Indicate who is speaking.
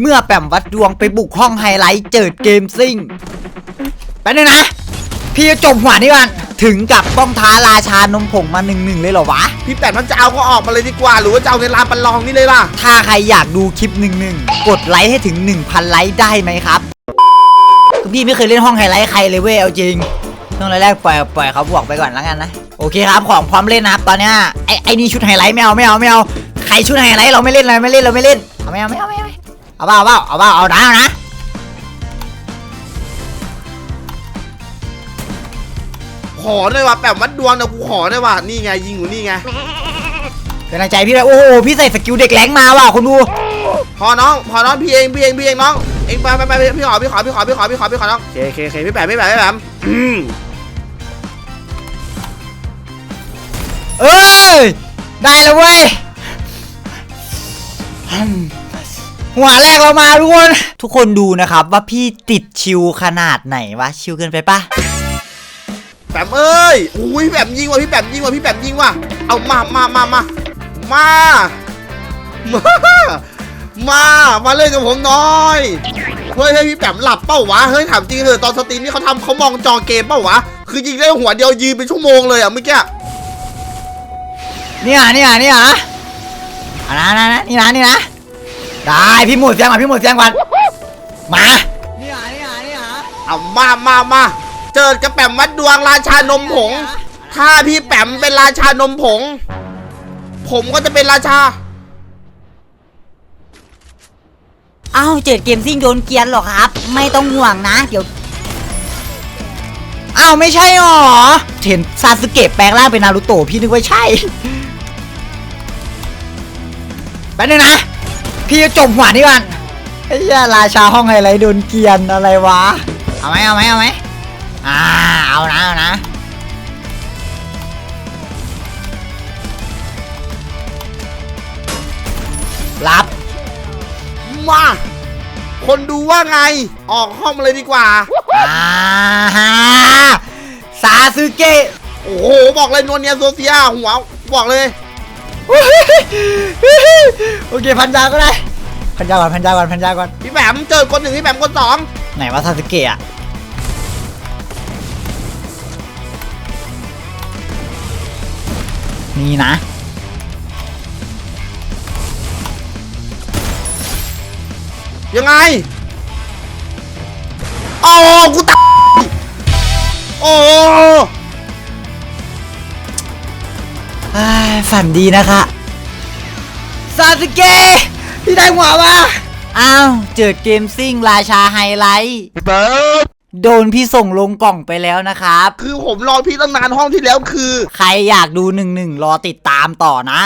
Speaker 1: เมื่อแปมวัดดวงไปบุกห้องไฮไลท์เจิดเกมซิ่งแป๊บนึงนะ พี่จะจบหัวนี่ก่อนถึงกับต้องท้าราชานมผงมาหนึ่งหนึ่งเลยเหรอวะ
Speaker 2: พี่แปมมันจะเอาก็ออกมาเลยดีกว่า หรือว่าจะเอาในลานประลองนี่เลยล่ะ
Speaker 1: ถ้าใครอยากดูคลิปหนึ่งหนึ่งกดไลค์ให้ถึง 1,000 ไลค์ได้ไหมครับคือพี่ไม่เคยเล่นห้องไฮไลท์ใครเลยเว้ยเอาจริงต้องแรกๆปล่อยปล่อยเขาบวกไปก่อนแล้วกันนะโอเคครับของพร้อมเล่นนะครับตอนเนี้ยไอ้ไอ้นี่ชุดไฮไลท์ไม่เอาไม่เอาไม่เอาใครชุดไฮไลท์เราไม่เล่นเลยไม่เล่นเราไม่เล่นเอาไม่เอาไม่เอาไม่เอา เอาเปล่าเอาเปล่าเอาเปล่าเอานะเอานะ
Speaker 2: ขอหน่อยว่ะแปมวัดดวงนะกูขอหน่อยว่ะนี่ไงยิงอยู่นี่ไง
Speaker 1: เป็นกำลังใจพี่เลยโอ้โหพี่ใส่สกิลเด็กแรงมาว่ะคุณดู
Speaker 2: พอน้องพอน้องพี่เองพี่เองพี่เองน้องเองไปไปไปพี่ขอพี่ขอพี่ขอพี่ขอพี่ขอพี่ขอน้องโอเคโอเคโอเคพี่แปมพี่แปมพี่แปมอืม
Speaker 1: เอ้ยได้แล้วเว้ยอืม หัวแรกเรามาทุกคน ทุกคนดูนะครับว่าพี่ติดชิวขนาดไหนวะ ชิวเกินไปปะ
Speaker 2: แปมเอ้ยอุ้ยแปมยิงว่ะพี่แปมยิงว่ะพี่แปมยิงว่ะเอามามามามามามา มาเล่นกับผมน้อยเฮ้ยให้พี่แปมหลับเป้าวะเฮ้ยถามจริงเถอะตอนสตรีมนี่เขาทำเขามองจอเกมเป้าวะคือยิงได้หัวเดียวยืนเป็นชั่วโมงเลยอะเมื่อกี้
Speaker 1: นี่ยะนี่ยะนี่ยนะนะนะนี่นะนี่นะ ได้พี่หมูเสียงก่อนพี่หมูเสียงก่อนมาเนี่ยเนี่ยเนี่ย
Speaker 2: เอามามามาเจอกับแปมวัดดวงราชานมผง ถ้าพี่แปมเป็นราชานมผง ผมก็จะเป็นราชา
Speaker 1: อ้าวเจิดเกมซิ่งโดนเกียนหรอครับ ไม่ต้องห่วงนะเดี๋ยวอ้าวไม่ใช่หรอเห็นซาสึเกะแปลงร่างเป็นนารูโตะพี่นึกว่าใช่แป๊บนึงนะ พี่จะจบหัวนี่ก่อนไอ้เหี้ยราชาห้องไฮไลท์โดนเกียนอะไรวะ เอาไหมเอาไหมเอาไหมอ่าเอานะเอานะรับ
Speaker 2: มาคนดูว่าไง ออกห้องมาเลยดีกว่า
Speaker 1: อ่าฮะซาสึเกะ
Speaker 2: โอ้โห บอกเลยนวลเนียโซเฟียหัว บอกเลย
Speaker 1: โอเคพันยาก็ได้ พันยาก่อนพันยาก่อนพันยาก่อน
Speaker 2: พี่แปมเจอคนหนึ่งพี่แปมคนสอง
Speaker 1: ไหนว่าซาสึเกะอะนี่นะ
Speaker 2: ยังไงโอ้กูตายโอ้
Speaker 1: ฝันดีนะคะซาสึเกะพี่ได้หัวมาอ้าวเจิดเกมซิ่งราชาไฮไลท์
Speaker 2: เบิร์ด
Speaker 1: โดนพี่ส่งลงกล่องไปแล้วนะครับ
Speaker 2: คือผมรอพี่ตั้งนานห้องที่แล้วคือ
Speaker 1: ใครอยากดูหนึ่งหนึ่งรอติดตามต่อนะ